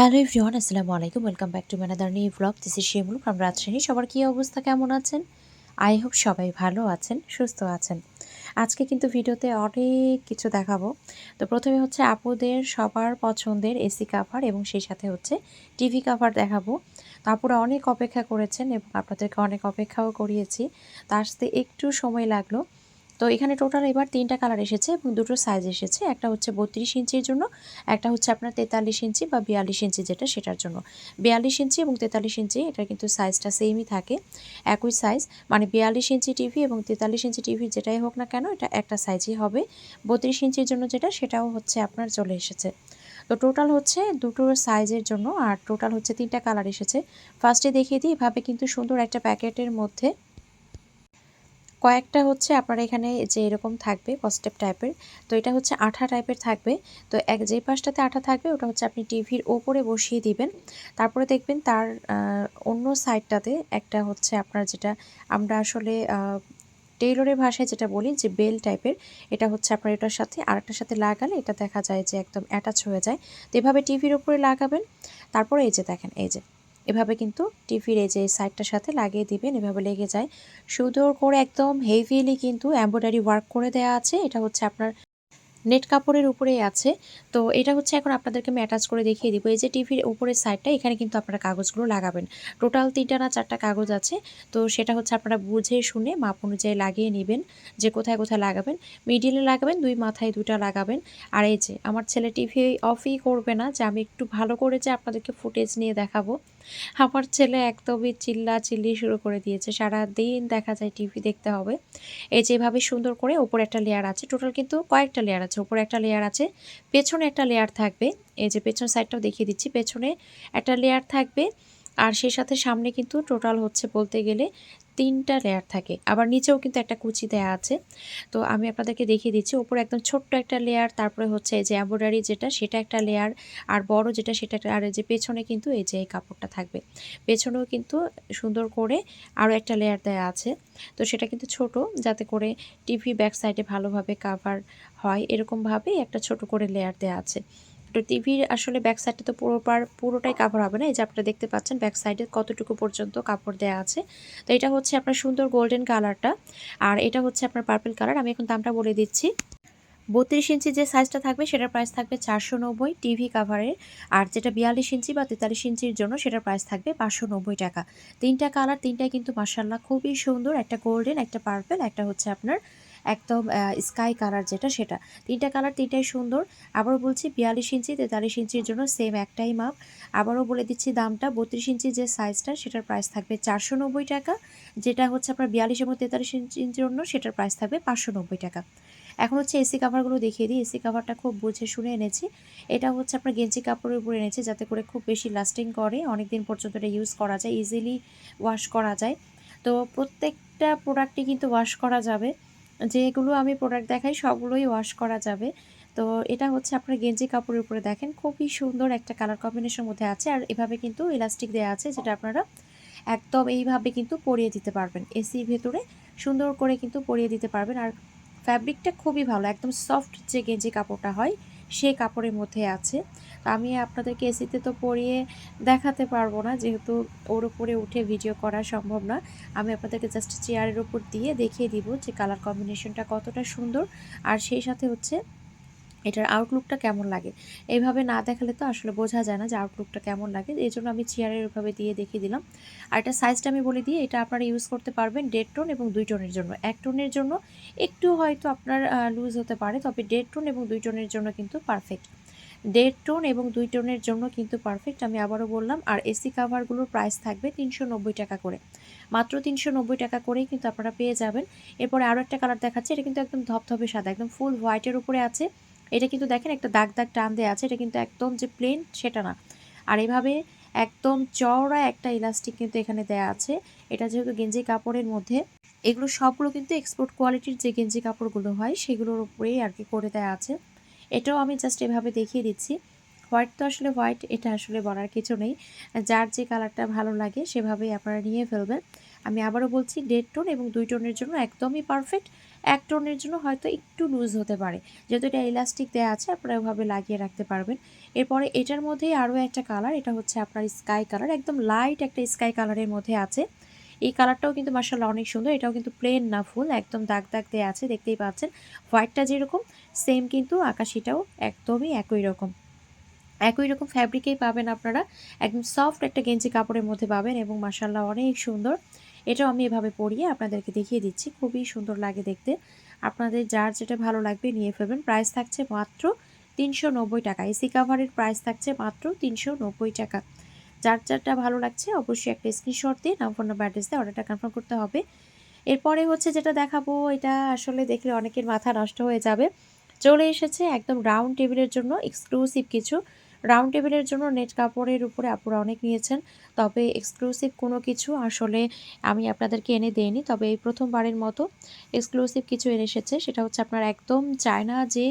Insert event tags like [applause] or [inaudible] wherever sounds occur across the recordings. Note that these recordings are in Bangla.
হ্যালো এভরিওয়ান আসসালামু আলাইকুম welcome back to another new blog this is Shimul from Rajshahi সবার কী অবস্থা? কেমন আছেন? আই হোপ সবাই ভালো আছেন, সুস্থ আছেন। আজকে কিন্তু ভিডিওতে অনেক কিছু দেখাবো। তো প্রথমে হচ্ছে আপুদের সবার পছন্দের এসি কাভার এবং সেই সাথে হচ্ছে টিভি কাভার দেখাবো। তো আপুরা অনেক অপেক্ষা করেছেন এবং আপনাদেরকে অনেক অপেক্ষাও করিয়েছি। তা আসতে একটু সময় লাগল। তো এখানে টোটাল এবার তিনটা কালার এসেছে এবং দুটো সাইজ এসেছে। একটা হচ্ছে বত্রিশ ইঞ্চির জন্য, একটা হচ্ছে আপনার তেতাল্লিশ ইঞ্চি বা বিয়াল্লিশ ইঞ্চি যেটা সেটার জন্য। বিয়াল্লিশ ইঞ্চি এবং তেতাল্লিশ ইঞ্চি এটা কিন্তু সাইজটা সেমই থাকে, একই সাইজ মানে বিয়াল্লিশ ইঞ্চি টিভি এবং তেতাল্লিশ ইঞ্চি টিভি যেটাই হোক না কেন, এটা একটা সাইজই হবে। বত্রিশ ইঞ্চির জন্য যেটা, সেটাও হচ্ছে আপনার চলে এসেছে। তো টোটাল হচ্ছে দুটো সাইজের জন্য, আর টোটাল হচ্ছে তিনটা কালার এসেছে। ফার্স্টে দেখিয়ে দিই, এভাবে কিন্তু সুন্দর একটা প্যাকেটের মধ্যে কয়েকটা হচ্ছে আপনার এখানে যে এরকম থাকবে কস্টেপ টাইপের তো এটা হচ্ছে আঠা টাইপের থাকবে। তো এক যে পাশটাতে আঠা থাকবে, ওটা হচ্ছে আপনি টিভির ওপরে বসিয়ে দিবেন। তারপরে দেখবেন তার অন্য সাইডটাতে একটা হচ্ছে আপনার যেটা আমরা আসলে টেইলরের ভাষায় যেটা বলি যে বেল টাইপের এটা হচ্ছে আপনার এটার সাথে আরেকটার সাথে লাগালে এটা দেখা যায় যে একদম অ্যাটাচ হয়ে যায়। তো এভাবে টিভির উপরে লাগাবেন। তারপরে এই যে দেখেন, এই যে এভাবে কিন্তু টিভির এই যে সাইডটার সাথে লাগিয়ে দিবেন, এভাবে লেগে যায়। সুন্দর করে একদম হেভিলি কিন্তু এম্ব্রয়ডারি ওয়ার্ক করে দেওয়া আছে। এটা হচ্ছে আপনার নেট কাপড়ের উপরেই আছে। তো এটা হচ্ছে এখন আপনাদেরকে আমি অ্যাটাচ করে দেখিয়ে দিব। এই যে টিভির উপরের সাইডটা এখানে কিন্তু আপনারা কাগজগুলো লাগাবেন। টোটাল তিনটা না চারটা কাগজ আছে। তো সেটা হচ্ছে আপনারা বুঝে শুনে মাপ অনুযায়ী লাগিয়ে নেবেন। যে কোথায় কোথায় লাগাবেন। মিডিলে লাগাবেন, দুই মাথায় দুটা লাগাবেন। আর এই যে, আমার ছেলে টিভি অফই করবে না। যে আমি একটু ভালো করে যে আপনাদেরকে ফুটেজ নিয়ে দেখাবো। আমার ছেলে একদমই চিল্লা চিল্লি শুরু করে দিয়েছে। সারা দিন দেখা যায় টিভি দেখতে হবে। এই যেভাবে সুন্দর করে ওপরে একটা লেয়ার আছে টোটাল কিন্তু কয়েকটা লেয়ার আছে। ওপরে একটা লেয়ার আছে, পেছনে একটা লেয়ার থাকবে। এই যে পেছন সাইডটাও দেখিয়ে দিচ্ছি, পেছনে একটা লেয়ার থাকবে। আর সেই সাথে সামনে কিন্তু টোটাল হচ্ছে বলতে গেলে তিনটা লেয়ার থাকে। আবার নিচেও কিন্তু একটা কুচি দেয়া আছে। তো আমি আপনাদেরকে দেখিয়ে দিচ্ছি, ওপরে একদম ছোট্ট একটা লেয়ার তারপরে হচ্ছে এই যে এম্ব্রয়ডারি যেটা, সেটা একটা লেয়ার আর বড় যেটা, সেটা আর যে পেছনে কিন্তু এই যে এই কাপড়টা থাকবে। পেছনেও কিন্তু সুন্দর করে আরও একটা লেয়ার দেয়া আছে। তো সেটা কিন্তু ছোট, যাতে করে টিভি ব্যাক সাইডে ভালোভাবে কাভার হয়। এরকমভাবেই একটা ছোট করে লেয়ার দেওয়া আছে। তো টিভির আসলে ব্যাক সাইডটা তো পুরোপার পুরোটাই কাভার হবে না? এই যে আপনারা দেখতে পাচ্ছেন ব্যাক সাইডে কতটুকু পর্যন্ত কাপড় দেওয়া আছে। তো এটা হচ্ছে আপনার সুন্দর গোল্ডেন কালারটা আর এটা হচ্ছে আপনার পার্পল কালার আমি এখন দামটা বলে দিচ্ছি। বত্রিশ ইঞ্চি যে সাইজটা থাকবে, সেটার প্রাইস থাকবে চারশো নব্বই টিভি কাভারের আর যেটা বিয়াল্লিশ ইঞ্চি বা তেতাল্লিশ ইঞ্চির জন্য, সেটার প্রাইস থাকবে পাঁচশো নব্বই টাকা। তিনটা কালার তিনটাই কিন্তু মার্শাল্লাহ খুবই সুন্দর। একটা গোল্ডেন একটা পার্পেল একটা হচ্ছে আপনার একদম স্কাই কালার যেটা, সেটা। তিনটা কালার তিনটাই সুন্দর। আবারও বলছি বিয়াল্লিশ ইঞ্চি, তেতাল্লিশ ইঞ্চির জন্য সেম একটাই মাপ আবারও বলে দিচ্ছি দামটা, বত্রিশ ইঞ্চি যে সাইজটা সেটার প্রাইস থাকবে চারশো নব্বই টাকা। যেটা হচ্ছে আপনার বিয়াল্লিশ এবং তেতাল্লিশ ইঞ্চির জন্য, সেটার প্রাইস থাকবে পাঁচশো নব্বই টাকা। এখন হচ্ছে এসি কাভারগুলো দেখিয়ে দিই। এসি কাভারটা খুব বুঝে শুনে এনেছি। এটা হচ্ছে আপনার গেঞ্জি কাপড়ের উপরে এনেছি, যাতে করে খুব বেশি লাস্টিং করে। অনেক দিন পর্যন্ত এটা ইউজ করা যায় ইজিলি ওয়াশ করা যায়। তো প্রত্যেকটা প্রোডাক্টই কিন্তু ওয়াশ করা যাবে। যেগুলো আমি প্রোডাক্ট দেখাই সবগুলোই ওয়াশ করা যাবে। তো এটা হচ্ছে আপনার গেঞ্জি কাপড়ের উপরে দেখেন, খুবই সুন্দর একটা কালার কম্বিনেশন মধ্যে আছে আর এভাবে কিন্তু ইলাস্টিক দেওয়া আছে যেটা আপনারা একদম এইভাবে কিন্তু পরিয়ে দিতে পারবেন। এসির ভেতরে সুন্দর করে কিন্তু পরিয়ে দিতে পারবেন আর ফ্যাব্রিকটা খুবই ভালো, একদম সফট যে গেঞ্জি কাপড়টা হয় সেই কাপড়ের মধ্যে আছে। আমি আপনাদেরকে এসিতে তো পরিয়ে দেখাতে পারব না, যেহেতু ওর উপরে উঠে ভিডিও করা সম্ভব না। আমি আপনাদেরকে জাস্ট চেয়ারের উপর দিয়ে দেখিয়ে দিব যে কালার কম্বিনেশনটা কতটা সুন্দর। আর সেই সাথে হচ্ছে এটার আউটলুকটা কেমন লাগে? এইভাবে না দেখালে তো আসলে বোঝা যায় না যে আউটলুকটা কেমন লাগে। এই জন্য আমি চেয়ারের ওইভাবে দিয়ে দেখিয়ে দিলাম। আর এটা সাইজটা আমি বলে দিয়ে এটা আপনারা ইউজ করতে পারবেন দেড় টোন এবং দুই টোনের জন্য। এক টোনের জন্য একটু হয়তো আপনার লুজ হতে পারে, তবে দেড় টোন এবং দুই টোনের জন্য কিন্তু পারফেক্ট দেড় টোন এবং দুই টোনের জন্য কিন্তু পারফেক্ট আমি আবারও বললাম। আর এসি কাভারগুলোর প্রাইস থাকবে তিনশো নব্বই টাকা করে। মাত্র তিনশো নব্বই টাকা করেই কিন্তু আপনারা পেয়ে যাবেন। এরপরে আরও একটা কালার দেখাচ্ছে, এটা কিন্তু একদম ধপধপে সাদা, একদম ফুল হোয়াইটের উপরে আছে। এটা কিন্তু দেখেন একটা দাগ দাগ টান দেওয়া আছে, এটা কিন্তু একদম যে প্লেন সেটা না। আর এভাবে একদম চওড়া একটা ইলাস্টিক কিন্তু এখানে দেয়া আছে। এটা যেহেতু গেঞ্জি কাপড়ের মধ্যে, এগুলো সবগুলো কিন্তু এক্সপোর্ট কোয়ালিটির যে গেঞ্জি কাপড়গুলো হয়, সেগুলোর উপরেই আর কি করে দেওয়া আছে। এটাও আমি জাস্ট এভাবে দেখিয়ে দিচ্ছি। হোয়াইট তো আসলে হোয়াইট এটা আসলে বলার কিছু নেই। যার যে কালারটা ভালো লাগে, সেভাবেই আপনারা নিয়ে ফেলবেন। আমি আবারও বলছি দেড় টোন এবং দুই টোনের জন্য একদমই পারফেক্ট এক টোনের জন্য হয়তো একটু লুজ হতে পারে। যেহেতু এটা ইলাস্টিক দেওয়া আছে, আপনারা ওভাবে লাগিয়ে রাখতে পারবেন। এরপরে এটার মধ্যেই আরও একটা কালার এটা হচ্ছে আপনার স্কাই কালার একদম লাইট একটা স্কাই কালারের মধ্যে আছে। এই কালারটাও কিন্তু মার্শাল্লাহ অনেক সুন্দর, এটাও কিন্তু প্লেন না ফুল, একদম দাগ দাগ দিয়ে আছে, দেখতেই পাচ্ছেন। হোয়াইটটা যেরকম সেম কিন্তু আকাশিটাও একদমই একই রকম। একই রকম ফ্যাব্রিকেই পাবেন আপনারা। একদম সফট একটা গেঞ্জি কাপড়ের মধ্যে পাবেন এবং মাসাল্লাহ অনেক সুন্দর। এটাও আমি এভাবে পরিয়ে আপনাদেরকে দেখিয়ে দিচ্ছি। খুবই সুন্দর লাগে দেখতে। আপনাদের যার যেটা ভালো লাগবে নিয়ে ফেলবেন। প্রাইস থাকছে মাত্র তিনশো নব্বই টাকা। এসি কাভারের প্রাইস থাকছে মাত্র তিনশো নব্বই টাকা। যার যারটা ভালো লাগছে অবশ্যই একটা স্ক্রিনশট দিয়ে নাম, ফোন নাম্বার, অ্যাড্রেস দিয়ে অর্ডারটা কনফার্ম করতে হবে। এরপরে হচ্ছে যেটা দেখাবো, এটা আসলে দেখলে অনেকের মাথা নষ্ট হয়ে যাবে। চলে এসেছে একদম রাউন্ড টেবিলের জন্য এক্সক্লুসিভ কিছু রাউন্ড টেবিলের জন্য নেট কাপড়ের উপরে আপুরা অনেক নিয়েছেন। তবে এক্সক্লুসিভ কোনো কিছু আসলে আমি আপনাদেরকে এনে দেইনি। তবে এই প্রথমবারের মতো এক্সক্লুসিভ কিছু এনে এসেছে। সেটা হচ্ছে আপনার একদম চায়না যে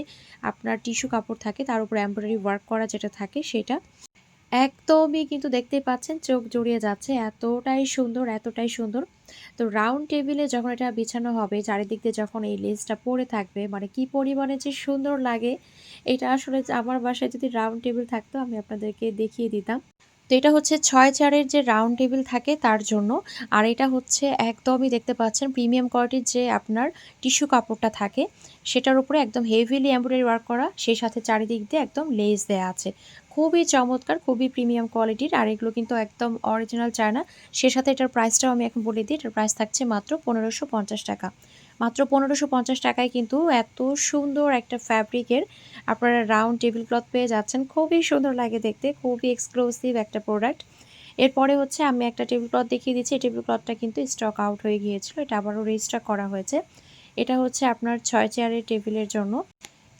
আপনার টিস্যু কাপড় থাকে, তার উপরে এমব্রয়ডারি ওয়ার্ক করা যেটা থাকে সেটা একদমই কিন্তু দেখতেই পাচ্ছেন, চোখ জড়িয়ে যাচ্ছে। এতটাই সুন্দর এতটাই সুন্দর। তো রাউন্ড টেবিলে যখন এটা বিছানো হবে, চারিদিক দিয়ে যখন এই লেসটা পরে থাকবে মানে কি পরিমাণে যে সুন্দর লাগে, এটা আসলে আমার বাসায় যদি রাউন্ড টেবিল থাকতো, আমি আপনাদেরকে দেখিয়ে দিতাম। তো এটা হচ্ছে ছয় চারের যে রাউন্ড টেবিল থাকে তার জন্য। আর এটা হচ্ছে একদমই দেখতে পাচ্ছেন প্রিমিয়াম কোয়ালিটির যে আপনার টিস্যু কাপড়টা থাকে, সেটার উপরে একদম হেভিলি এমব্রয়ডারি ওয়ার্ক করা, সেই সাথে চারিদিক দিয়ে একদম লেস দেওয়া আছে। খুবই চমৎকার, খুবই প্রিমিয়াম কোয়ালিটির আর এগুলো কিন্তু একদম অরিজিনাল চায়না। সে সাথে এটার প্রাইসটাও আমি এখন বলে দিই, এটার প্রাইস থাকছে মাত্র পনেরোশো টাকা। মাত্র পনেরোশো পঞ্চাশ টাকায় কিন্তু এত সুন্দর একটা ফ্যাব্রিকের আপনারা রাউন্ড টেবিল ক্লথ পেয়ে যাচ্ছেন। খুবই সুন্দর লাগে দেখতে, খুবই এক্সক্লুসিভ একটা প্রোডাক্ট এরপরে হচ্ছে আমি একটা টেবিল ক্লথ দেখিয়ে দিচ্ছি। এই টেবিল ক্লথটা কিন্তু স্টক আউট হয়ে গিয়েছিল। এটা আবারও রেজিস্টার করা হয়েছে। এটা হচ্ছে আপনার ছয় চেয়ারের টেবিলের জন্য।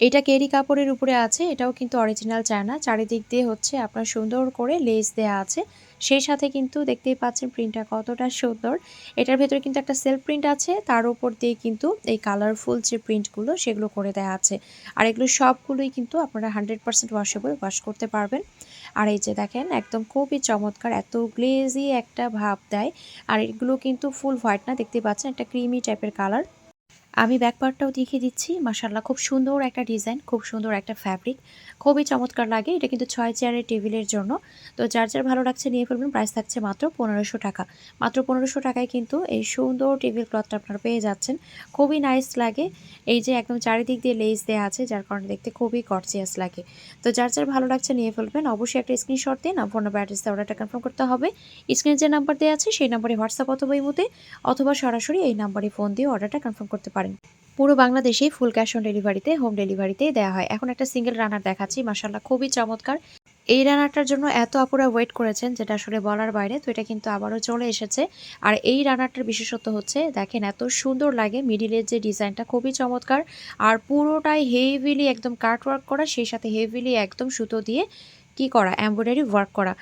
এটা কেরি কাপড়ের উপরে আছে, এটাও কিন্তু অরিজিনাল চায়না। চারিদিক দিয়ে হচ্ছে আপনার সুন্দর করে লেস দেয়া আছে। সেই সাথে কিন্তু দেখতেই পাচ্ছেন প্রিন্টটা কতটা সুন্দর। এটার ভেতরে কিন্তু একটা সেলফ প্রিন্ট আছে, তার উপর দিয়ে কিন্তু এই কালারফুল যে প্রিন্টগুলো সেগুলো করে দেওয়া আছে। আর এগুলো সবগুলোই কিন্তু আপনারা হান্ড্রেড পার্সেন্ট ওয়াশেবল ওয়াশ করতে পারবেন। আর এই যে দেখেন, একদম খুবই চমৎকার, এত গ্লেজি একটা ভাব দেয়। আর এগুলো কিন্তু ফুল হোয়াইট না দেখতে পাচ্ছেন, একটা ক্রিমি টাইপের কালার আমি ব্যাকপার্টটাও দেখিয়ে দিচ্ছি। মাসাল্লাহ খুব সুন্দর একটা ডিজাইন খুব সুন্দর একটা ফ্যাব্রিক খুবই চমৎকার লাগে। এটা কিন্তু ছয় চেয়ারের টেবিলের জন্য। তো যার যার ভালো লাগছে নিয়ে ফেলবেন। প্রাইস থাকছে মাত্র পনেরোশো টাকা। মাত্র পনেরোশো টাকায় কিন্তু এই সুন্দর টেবিল ক্লথটা আপনারা পেয়ে যাচ্ছেন। খুবই নাইস লাগে। এই যে একদম চারিদিক দিয়ে লেস দেওয়া আছে, যার কারণে দেখতে খুবই কর্চিয়াস লাগে। তো যার যার ভালো লাগছে নিয়ে ফেলবেন, অবশ্যই একটা স্ক্রিনশট দিন ফোন নাম্বার অ্যাড্রেস অর্ডারটা কনফার্ম করতে হবে। স্ক্রিনে যে নাম্বার দেওয়া আছে, সেই নাম্বারে হোয়াটসঅ্যাপ অথবা ইমোতে অথবা সরাসরি এই নাম্বারে ফোন দিয়ে অর্ডারটা কনফার্ম করতে পারেন। পুরো বাংলাদেশেই ফুল ক্যাশ অন ডেলিভারিতে হোম ডেলিভারিতে দেওয়া হয়। এখন একটা সিঙ্গেল রানার দেখাচ্ছি মাসাল্লাহ খুবই চমৎকার। এই রানারটার জন্য এত আপুরা ওয়েট করেছেন, যেটা আসলে বলার বাইরে, তো এটা কিন্তু আবারও চলে এসেছে। আর এই রানারটার বিশেষত্ব হচ্ছে, দেখেন এত সুন্দর লাগে মিডিলের যে ডিজাইনটা খুবই চমৎকার। আর পুরোটাই হেভিলি একদম কাট ওয়ার্ক করা, সেই সাথে হেভিলি একদম সুতো দিয়ে কি করা এমব্রয়ডারি ওয়ার্ক করা।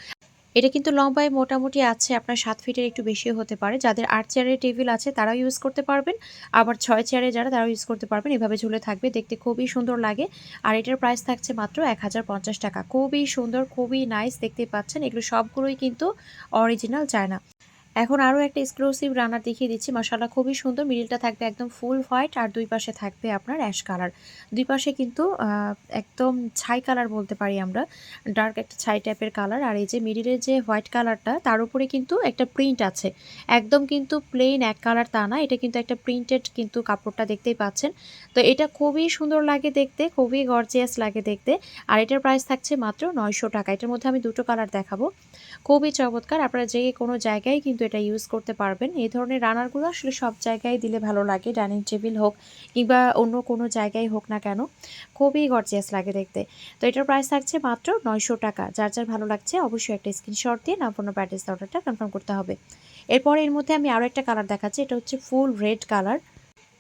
এটা কিন্তু লম্বায় মোটামুটি আছে, আপনার সাত ফিটের একটু বেশি হতে পারে। যাদের আট চেয়ারের টেবিল আছে, তারাও ইউজ করতে পারবেন। আবার ছয় চেয়ারে যারা, তারাও ইউজ করতে পারবেন। এভাবে ঝুলে থাকবে, দেখতে খুবই সুন্দর লাগে। আর এটার প্রাইস থাকছে মাত্র এক হাজার পঞ্চাশ টাকা। খুবই সুন্দর, খুবই নাইস দেখতে পাচ্ছেন। এগুলো সবগুলোই কিন্তু অরিজিনাল চায়না এখন আরও একটা এক্সক্লুসিভ রানার দেখিয়ে দিচ্ছি। মশালা খুবই সুন্দর। মিডিলটা থাকবে একদম ফুল হোয়াইট আর দুই পাশে থাকবে আপনার অ্যাশ কালার দুই পাশে কিন্তু একদম ছাই কালার বলতে পারি আমরা। ডার্ক একটা ছাই টাইপের কালার আর এই যে মিডিলের যে হোয়াইট কালারটা তার উপরে কিন্তু একটা প্রিন্ট আছে। একদম কিন্তু প্লেন এক কালার তা না, এটা কিন্তু একটা প্রিন্টেড কিন্তু কাপড়টা দেখতেই পাচ্ছেন। তো এটা খুবই সুন্দর লাগে দেখতে, খুবই গর্জিয়াস লাগে দেখতে। আর এটার প্রাইস থাকছে মাত্র নয়শো টাকা। এটার মধ্যে আমি দুটো কালার দেখাবো। খুবই চমৎকার। আপনারা যে কোনো জায়গায় কিন্তু এটা ইউজ করতে পারবেন। এই ধরনের রানারগুলো আসলে সব জায়গায় দিলে ভালো লাগে, ডাইনিং টেবিল হোক কিংবা অন্য কোনো জায়গায় হোক না কেন, খুবই গর্জিয়াস লাগে দেখতে। তো এটার প্রাইস থাকছে মাত্র নয়শো টাকা। যার যার ভালো লাগছে অবশ্যই একটা স্ক্রিনশট দিয়ে নাম্পন্ন প্যাটেস অর্ডারটা কনফার্ম করতে হবে। এরপরে এর মধ্যে আমি আরও একটা কালার দেখাচ্ছি, এটা হচ্ছে ফুল রেড কালার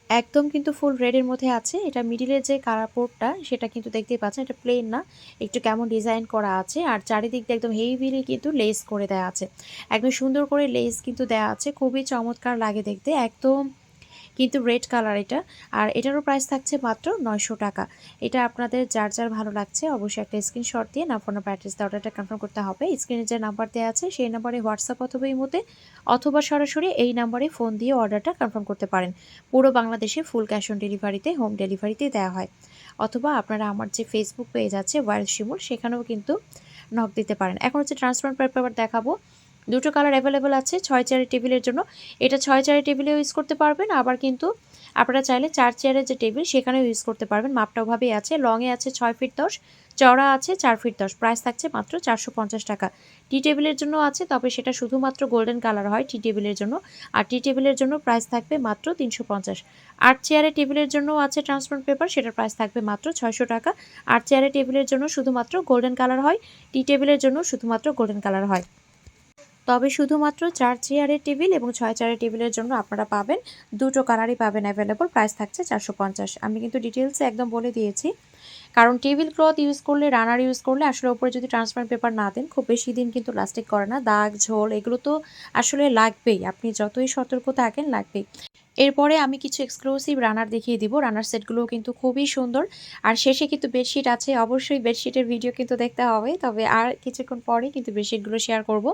একদম কিন্তু ফুল রেডের মধ্যে আছে। এটা মিডিলের যে কারাপোর্টটা সেটা কিন্তু দেখতেই পাচ্ছেন, এটা প্লেন না। একটু কেমন ডিজাইন করা আছে। আর চারিদিক দিয়ে একদম হেভিলি কিন্তু লেস করে দেওয়া আছে। একদম সুন্দর করে লেস কিন্তু দেওয়া আছে। খুবই চমৎকার লাগে দেখতে। একদম কিন্তু রেড কালার এটা। আর এটারও প্রাইস থাকছে মাত্র নয়শো টাকা। এটা আপনাদের যার যার ভালো লাগছে অবশ্যই একটা স্ক্রিনশট দিয়ে না ফোন অ্যাড্রেস দিয়ে অর্ডারটা কনফার্ম করতে হবে। স্ক্রিনে যে নাম্বার দেওয়া আছে সেই নাম্বারে হোয়াটসঅ্যাপ অথবা এই মধ্যে অথবা সরাসরি এই নাম্বারে ফোন দিয়ে অর্ডারটা কনফার্ম করতে পারেন। পুরো বাংলাদেশে ফুল ক্যাশ অন ডেলিভারিতে হোম ডেলিভারিতে দেওয়া হয়। অথবা আপনারা আমার যে ফেসবুক পেজ আছে ওয়াইল শিমুর সেখানেও কিন্তু নক দিতে পারেন। এখন হচ্ছে ট্রান্সপারেন্ট পেপার দেখাবো। দুটো কালার অ্যাভেলেবেল আছে, ছয় চেয়ারের টেবিলের জন্য। এটা ছয় চেয়ারের টেবিলে ইউজ করতে পারবেন, আবার কিন্তু আপনারা চাইলে চার চেয়ারের যে টেবিল সেখানেও ইউজ করতে পারবেন। মাপটা ওভাবেই আছে লংয়ে আছে ছয় ফিট দশ চড়া আছে চার ফিট দশ। প্রাইস থাকছে মাত্র চারশো পঞ্চাশ টাকা। টি টেবিলের জন্য আছে, তবে সেটা শুধুমাত্র গোল্ডেন কালার হয় টি টেবিলের জন্য। আর টি টেবিলের জন্য প্রাইস থাকবে মাত্র তিনশো পঞ্চাশ। আট চেয়ারের টেবিলের জন্য আছে ট্রান্সপারেন্ট পেপার সেটার প্রাইস থাকবে মাত্র ছয়শো টাকা। আট চেয়ারের টেবিলের জন্য শুধুমাত্র গোল্ডেন কালার হয় টি টেবিলের জন্য শুধুমাত্র গোল্ডেন কালার হয়। তবে শুধুমাত্র চার চেয়ারের টেবিল এবং ছয় চেয়ারের টেবিলের জন্য আপনারা পাবেন দুটো কালারই পাবেন অ্যাভেলেবল প্রাইস থাকছে চারশো পঞ্চাশ। আমি কিন্তু ডিটেলসে একদম বলে দিয়েছি। কারণ টেবিল ক্লথ ইউজ করলে রানার ইউজ করলে আসলে ওপরে যদি ট্রান্সপারেন্ট পেপার না দেন, খুব বেশি দিন কিন্তু লাস্টিক করে না। দাগ, ঝোল, এগুলো তো আসলে লাগবেই। আপনি যতই সতর্ক থাকেন, লাগবেই। এরপরে আমি কিছু এক্সক্লুসিভ রানার দেখিয়ে দিব। রানার সেটগুলোও কিন্তু খুবই সুন্দর। আর শেষে কিন্তু বেডশিট আছে। অবশ্যই বেডশিটের ভিডিও কিন্তু দেখতে হবে। তবে আর কিছুক্ষণ পরে কিন্তু বেডশিটগুলো শেয়ার করব।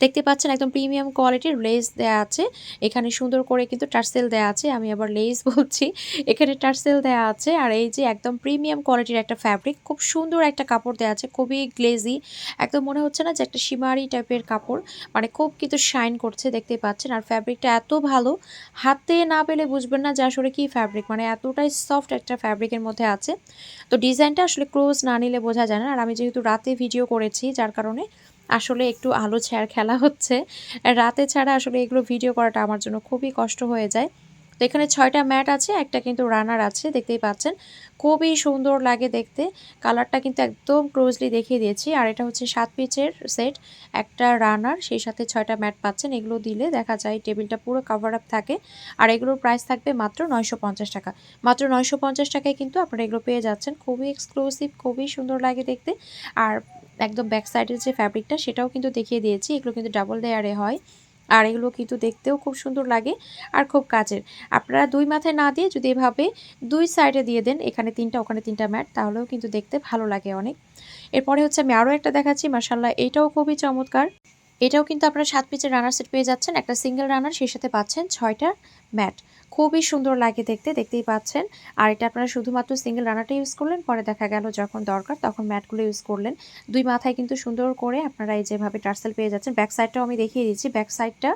দেখতে পাচ্ছেন একদম প্রিমিয়াম কোয়ালিটির লেস দেওয়া আছে। এখানে সুন্দর করে কিন্তু টার্সেল দেওয়া আছে। আমি আবার লেস বলছি। এখানে টার্সেল দেওয়া আছে। আর এই যে একদম প্রিমিয়াম কোয়ালিটির একটা ফ্যাব্রিক খুব সুন্দর একটা কাপড় দেওয়া আছে। খুবই গ্লেজি একদম মনে হচ্ছে না যে একটা সীমারি টাইপের কাপড়। মানে খুব কিন্তু শাইন করছে দেখতে পাচ্ছেন। আর ফ্যাব্রিকটা এত ভালো। হাতে না পেলে বুঝবেন না যে আসলে কি ফ্যাব্রিক মানে এতটাই সফট একটা ফ্যাব্রিকের মধ্যে আছে। তো ডিজাইনটা আসলে ক্লোজ না নিলে বোঝা যায় না। আর আমি যেহেতু রাতে ভিডিও করেছি, যার কারণে আসলে একটু আলো ছায়ার খেলা হচ্ছে। রাতে ছাড়া আসলে এগুলো ভিডিও করাটা আমার জন্য খুবই কষ্ট হয়ে যায়। তো এখানে ছয়টা ম্যাট আছে, একটা কিন্তু রানার আছে, দেখতেই পাচ্ছেন। খুবই সুন্দর লাগে দেখতে। কালারটা কিন্তু একদম ক্লোজলি দেখিয়ে দিয়েছি। আর এটা হচ্ছে সাত পিচের সেট, একটা রানার, সেই সাথে ছয়টা ম্যাট পাচ্ছেন। এগুলো দিলে দেখা যায় টেবিলটা পুরো কাভার আপ থাকে। আর এগুলোর প্রাইস থাকবে মাত্র নয়শো পঞ্চাশ টাকা। মাত্র নয়শো পঞ্চাশ টাকায় কিন্তু আপনারা এগুলো পেয়ে যাচ্ছেন। খুবই এক্সক্লুসিভ খুবই সুন্দর লাগে দেখতে। আর একদম ব্যাক সাইডের যে ফ্যাব্রিকটা সেটাও কিন্তু দেখিয়ে দিয়েছি। এগুলো কিন্তু ডাবল লেয়ারে হয়। আর এগুলো কিন্তু দেখতেও খুব সুন্দর লাগে আর খুব কাজের। আপনারা দুই মাথায় না দিয়ে যদি এভাবে দুই সাইডে দিয়ে দেন, এখানে তিনটা, ওখানে তিনটা ম্যাট, তাহলেও কিন্তু দেখতে ভালো লাগে অনেক। এরপরে হচ্ছে আমি আরও একটা দেখাচ্ছি মার্শাল্লাহ এটাও খুবই চমৎকার। এটাও কিন্তু আপনারা সাত পিচের রানার সেট পেয়ে যাচ্ছেন, একটা সিঙ্গেল রানার সেই সাথে পাচ্ছেন ছয়টা ম্যাট। খুবই সুন্দর লাগে দেখতে, দেখতেই পাচ্ছেন। আর এটা আপনারা শুধুমাত্র সিঙ্গেল রানারটা ইউজ করলেন, পরে দেখা গেল যখন দরকার তখন ম্যাটগুলো ইউজ করলেন। দুই মাথায় কিন্তু সুন্দর করে আপনারা এই যেভাবে টার্সেল পেয়ে যাচ্ছেন ব্যাক সাইডটাও আমি দেখিয়ে দিচ্ছি। ব্যাক সাইডটা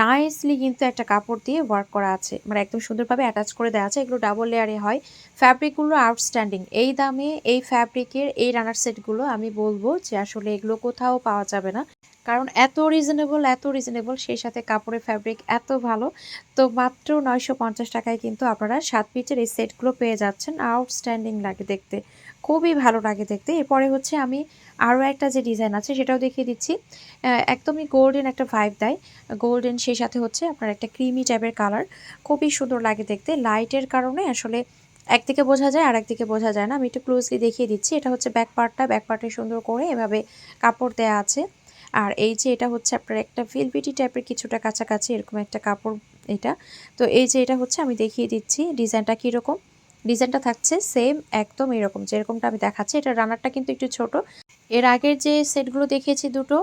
নাইসলি কিন্তু একটা কাপড় দিয়ে ওয়ার্ক করা আছে মানে একদম সুন্দরভাবে অ্যাটাচ করে দেওয়া আছে। এগুলো ডাবল লেয়ারে হয়। ফ্যাব্রিকগুলো আউটস্ট্যান্ডিং এই দামে এই ফ্যাব্রিকের এই রানার সেটগুলো আমি বলব যে আসলে এগুলো কোথাও পাওয়া যাবে না। কারণ এত রিজনেবল এত রিজনেবল সেই সাথে কাপড়ের ফ্যাব্রিক এত ভালো। তো মাত্র নয়শো পঞ্চাশ টাকায় কিন্তু আপনারা সাত পিচের এই সেটগুলো পেয়ে যাচ্ছেন। আউটস্ট্যান্ডিং লাগে দেখতে। খুবই ভালো লাগে দেখতে। এরপরে হচ্ছে আমি আরও একটা যে ডিজাইন আছে, সেটাও দেখিয়ে দিচ্ছি। একদমই গোল্ডেন একটা ভাইব দেয়। গোল্ডেন সেই সাথে হচ্ছে আপনার একটা ক্রিমি টাইপের কালার খুবই সুন্দর লাগে দেখতে। লাইটের কারণে আসলে একদিকে বোঝা যায় আর একদিকে বোঝা যায় না। আমি একটু ক্লোজলি দেখিয়ে দিচ্ছি। এটা হচ্ছে ব্যাক পার্টটা ব্যাক পার্টে সুন্দর করে এভাবে কাপড় দেয়া আছে। আর এই যে এটা হচ্ছে আপনার একটা ফিলবিটি টাইপের কিছুটা কাছাকাছি এরকম একটা কাপড় এটা। তো এই যে এটা হচ্ছে আমি দেখিয়ে দিচ্ছি ডিজাইনটা কীরকম। ডিজাইনটা থাকছে সেম একদম এরকম, যেরকমটা আমি দেখাচ্ছি। এটা রানারটা কিন্তু একটু ছোট। এর আগের যে সেটগুলো দেখিয়েছি দুটো,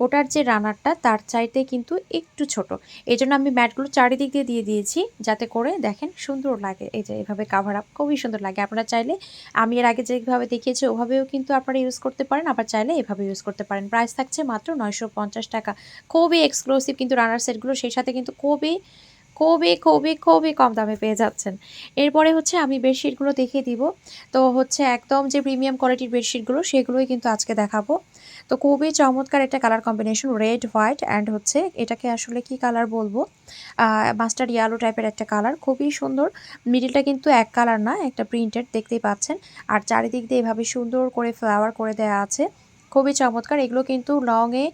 ওটার যে রানারটা তার চাইতে কিন্তু একটু ছোট। এই জন্য আমি ম্যাটগুলো চারিদিক দিয়ে দিয়ে দিয়েছি যাতে করে দেখেন সুন্দর লাগে। এই যে এভাবে কাভার আপ খুবই সুন্দর লাগে। আপনারা চাইলে, আমি এর আগে যেভাবে দেখিয়েছি ওভাবেও কিন্তু আপনারা ইউজ করতে পারেন, আবার চাইলে এভাবে ইউজ করতে পারেন। প্রাইস থাকছে মাত্র নয়শো পঞ্চাশ টাকা। খুবই এক্সক্লুসিভ কিন্তু রানার সেটগুলো সেই সাথে কিন্তু খুবই খুবই খুবই খুবই কম দামে পেয়ে যাচ্ছেন। এরপরে হচ্ছে আমি বেডশিটগুলো দেখিয়ে দিব। তো হচ্ছে একদম যে প্রিমিয়াম কোয়ালিটির বেডশিটগুলো, সেগুলোই কিন্তু আজকে দেখাবো। তো খুবই চমৎকার একটা colour combination, red, white and হচ্ছে এটাকে আসলে কি কালার বলব? মাস্টার ইয়ালো টাইপের একটা কালার। খুবই সুন্দর। মিডিলটা কিন্তু এক কালার না, একটা প্রিন্টেড, দেখতেই পাচ্ছেন। আর চারিদিক দিয়ে এভাবে সুন্দর করে ফ্লাওয়ার করে দেওয়া আছে। খুবই চমৎকার। এগুলো কিন্তু লংয়ে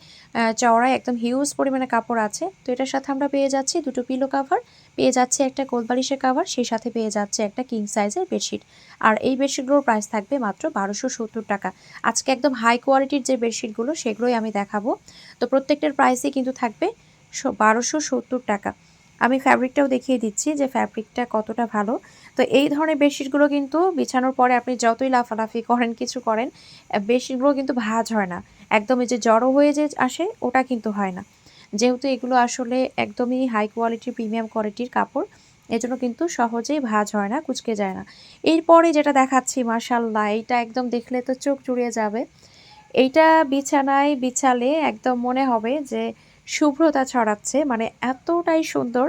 চওড়ায় একদম হিউজ পরিমাণে কাপড় আছে। তো এটার সাথে আমরা পেয়ে যাচ্ছি দুটো পিলো কাভার পেয়ে যাচ্ছে একটা কোলবালিশের কাভার সেই সাথে পেয়ে যাচ্ছে একটা কিং সাইজের বেডশিট আর এই বেডশিটগুলোর প্রাইস থাকবে মাত্র বারোশো সত্তর টাকা। আজকে একদম হাই কোয়ালিটির যে বেডশিটগুলো সেগুলোই আমি দেখাবো। তো প্রত্যেকটার প্রাইসই কিন্তু থাকবে বারোশো সত্তর টাকা। আমি ফ্যাব্রিকটাও দেখিয়ে দিচ্ছি যে ফ্যাব্রিকটা কতটা ভালো। তো এই ধরনের বেডশিটগুলো কিন্তু বিছানোর পরে আপনি যতই লাফালাফি করেন, কিছু করেন বেডশিটগুলো কিন্তু ভাজ হয় না। একদমই যে জড়ো হয়ে যে আসে, ওটা কিন্তু হয় না। যেহেতু এগুলো আসলে একদমই হাই কোয়ালিটির প্রিমিয়াম কোয়ালিটির কাপড়, এজন্য কিন্তু সহজেই ভাজ হয় না, কুচকে যায় না। এরপরে যেটা দেখাচ্ছি মার্শাল্লাহ এইটা একদম দেখলে তো চোখ জুড়িয়ে যাবে। এইটা বিছানায় বিছালে একদম মনে হবে যে শুভ্রতা ছড়াচ্ছে মানে এতটাই সুন্দর।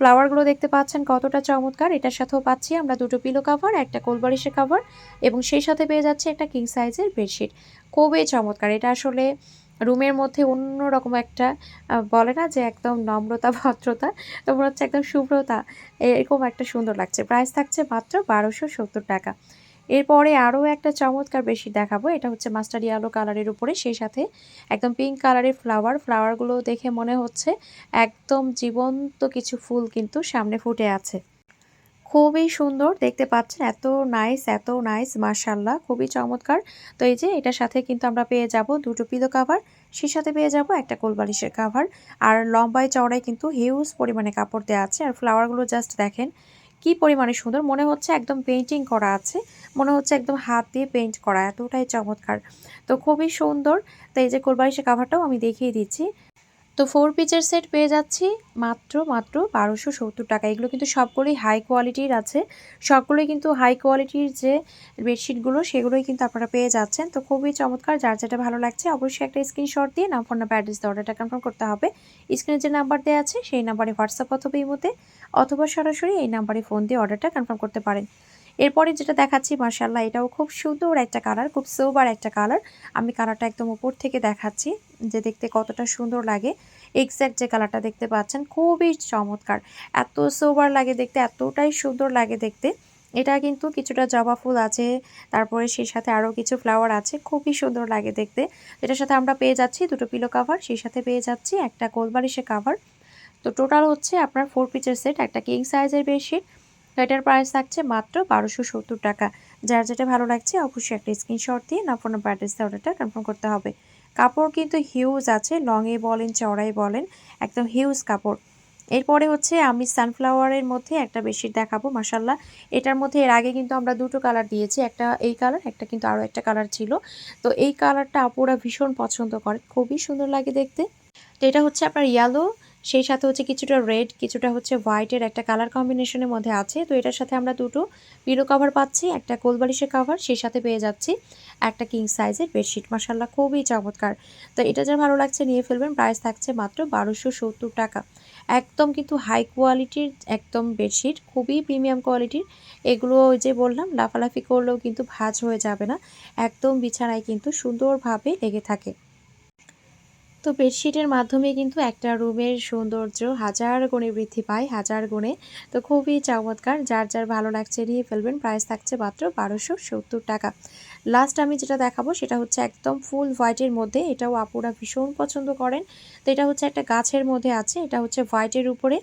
ফ্লাওয়ারগুলো দেখতে পাচ্ছেন কতটা চমৎকার। এটার সাথেও পাচ্ছি আমরা দুটো পিলো কাভার একটা কোলবালিশের কাভার এবং সেই সাথে পেয়ে যাচ্ছে একটা কিং সাইজের বেডশিট খুবই চমৎকার। এটা আসলে রুমের মধ্যে অন্যরকম একটা বলে না যে একদম নম্রতা, [laughs] ভদ্রতা, তোমার হচ্ছে একদম শুভ্রতা। এরকম একটা সুন্দর লাগছে। প্রাইস থাকছে মাত্র বারোশো সত্তর টাকা। এরপরে আরও একটা চমৎকার বেশি দেখাবো, এটা হচ্ছে মাস্টার ইয়ালো কালারের উপরে, সেই সাথে একদম পিঙ্ক কালারের ফ্লাওয়ার ফ্লাওয়ারগুলো দেখে মনে হচ্ছে একদম জীবন্ত কিছু ফুল কিন্তু সামনে ফুটে আছে। খুবই সুন্দর, দেখতে পাচ্ছেন এত নাইস এত নাইস মার্শাল্লাহ খুবই চমৎকার। তো এই যে এটার সাথে কিন্তু আমরা পেয়ে যাব দুটো পিলো কাভার সে সাথে পেয়ে যাব একটা কোলবালিশের কাভার আর লম্বায় চওড়ায় কিন্তু হিউজ পরিমাণে কাপড় দেওয়া আছে। আর ফ্লাওয়ারগুলো জাস্ট দেখেন কি পরিমাণে সুন্দর? মনে হচ্ছে একদম পেন্টিং করা আছে। মনে হচ্ছে একদম হাত দিয়ে পেন্ট করা। এতটাই চমৎকার। তো খুবই সুন্দর। তো এই যে কোলবালিশের কাভারটাও আমি দেখিয়ে দিচ্ছি। তো ফোর পিচের সেট পেয়ে যাচ্ছি। মাত্র মাত্র বারোশো সত্তর টাকা। এগুলো কিন্তু সবগুলোই হাই কোয়ালিটির আছে। সবগুলোই কিন্তু হাই কোয়ালিটির যে বেডশিটগুলো সেগুলোই কিন্তু আপনারা পেয়ে যাচ্ছেন। তো খুবই চমৎকার, যার যেটা ভালো লাগছে অবশ্যই একটা স্ক্রিনশট দিয়ে নাম ফোন নাম্বার অ্যাড্রেস অর্ডারটা কনফার্ম করতে হবে। স্ক্রিনে যে নাম্বার দেওয়া আছে, সেই নাম্বারে হোয়াটসঅ্যাপ অথবা ইমোতে অথবা সরাসরি এই নাম্বারে ফোন দিয়ে অর্ডারটা কনফার্ম করতে পারেন। এরপরে যেটা দেখাচ্ছি মার্শাল্লাহ এটাও খুব সুন্দর একটা কালার, খুব সোবার একটা কালার। আমি কালারটা একদম উপর থেকে দেখাচ্ছি, যে দেখতে কতটা সুন্দর লাগে। এক্স্যাক্ট যে কালারটা দেখতে পাচ্ছেন, খুবই চমৎকার। এত সোবার লাগে দেখতে, এতটাই সুন্দর লাগে দেখতে। এটা কিন্তু কিছুটা জবা ফুল আছে, তারপরে সেই সাথে আরও কিছু ফ্লাওয়ার আছে, খুবই সুন্দর লাগে দেখতে। এটার সাথে আমরা পেয়ে যাচ্ছি দুটো পিলো কাভার সেই সাথে পেয়ে যাচ্ছি একটা কোলবালিশে কাভার তো টোটাল হচ্ছে আপনার ফোর পিচের সেট একটা কিং সাইজের তো এটার প্রাইস থাকছে মাত্র বারোশো সত্তর টাকা। যার যেটা ভালো লাগছে, অবশ্যই একটা স্ক্রিনশট দিয়ে না ফোন নাম্বার অর্ডারটা কনফার্ম করতে হবে। কাপড় কিন্তু হিউজ আছে লংয়ে বলেন চড়াই বলেন, একদম হিউজ কাপড়। এরপরে হচ্ছে আমি সানফ্লাওয়ারের মধ্যে একটা বেডশিট দেখাবো মাসাল্লাহ এটার মধ্যে এর আগে কিন্তু আমরা দুটো কালার দিয়েছি, একটা এই কালার একটা কিন্তু আরও একটা কালার ছিল। তো এই কালারটা আপুরা ভীষণ পছন্দ করে, খুবই সুন্দর লাগে দেখতে। তো এটা হচ্ছে আপনার ইয়েলো সেই সাথে হচ্ছে কিছুটা রেড কিছুটা হচ্ছে হোয়াইটের একটা কালার কম্বিনেশনের মধ্যে আছে। তো এটার সাথে আমরা দুটো পিলো কভার পাচ্ছি, একটা কোলবালিশের কভার সেই সাথে পেয়ে যাচ্ছি একটা কিং সাইজের বেডশিট মাসাল্লাহ খুবই চমৎকার। তো এটা যা ভালো লাগছে নিয়ে ফেলবেন প্রাইস থাকছে মাত্র বারোশো সত্তর টাকা। একদম কিন্তু হাই কোয়ালিটির একদম বেডশিট খুবই প্রিমিয়াম কোয়ালিটির এগুলো ওই যে বললাম, লাফালাফি করলেও কিন্তু ভাজ হয়ে যাবে না। একদম বিছানায় কিন্তু সুন্দরভাবে লেগে থাকে। তো বেডশিটের মাধ্যমে কিন্তু একটা রুমের সৌন্দর্য হাজার গুণে বৃদ্ধি পায়, হাজার গুণে। তো খুবই চমৎকার, যার যার ভালো লাগছে নিয়ে ফেলবেন। প্রাইস থাকছে মাত্র বারোশো সত্তর টাকা। লাস্ট আমি যেটা দেখাবো সেটা হচ্ছে একদম ফুল হোয়াইটের মধ্যে, এটাও আপুরা ভীষণ পছন্দ করেন। তো এটা হচ্ছে একটা গাছের মধ্যে আছে, এটা হচ্ছে হোয়াইটের উপরে।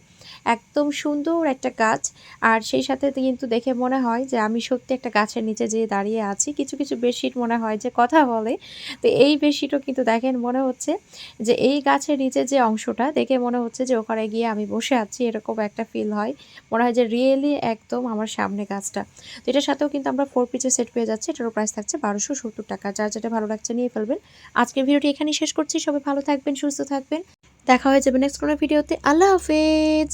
একদম সুন্দর একটা গাছ। আর সেই সাথে কিন্তু দেখে মনে হয় যে আমি সত্যি একটা গাছের নিচে যেয়ে দাঁড়িয়ে আছি। কিছু কিছু বেডশিট মনে হয় যে কথা বলে। তো এই বেডশিটও কিন্তু দেখেন মনে হচ্ছে যে এই গাছের নিচে যে অংশটা, দেখে মনে হচ্ছে যে ওখানে গিয়ে আমি বসে আছি, এরকম একটা ফিল হয়। মনে হয় যে রিয়েলি একদম আমার সামনে গাছটা। তো এটার সাথেও কিন্তু আমরা ফোর পিচের সেট পেয়ে যাচ্ছি, এটারও প্রাইস থাকছে বারোশো সত্তর টাকা। যা যেটা ভালো লাগছে নিয়ে ফেলবেন। আজকের ভিডিওটি এখানেই শেষ করছি। সবাই ভালো থাকবেন, সুস্থ থাকবেন। দেখা হয়ে যাবে নেক্সট কোনো ভিডিওতে। আল্লাহ হাফেজ।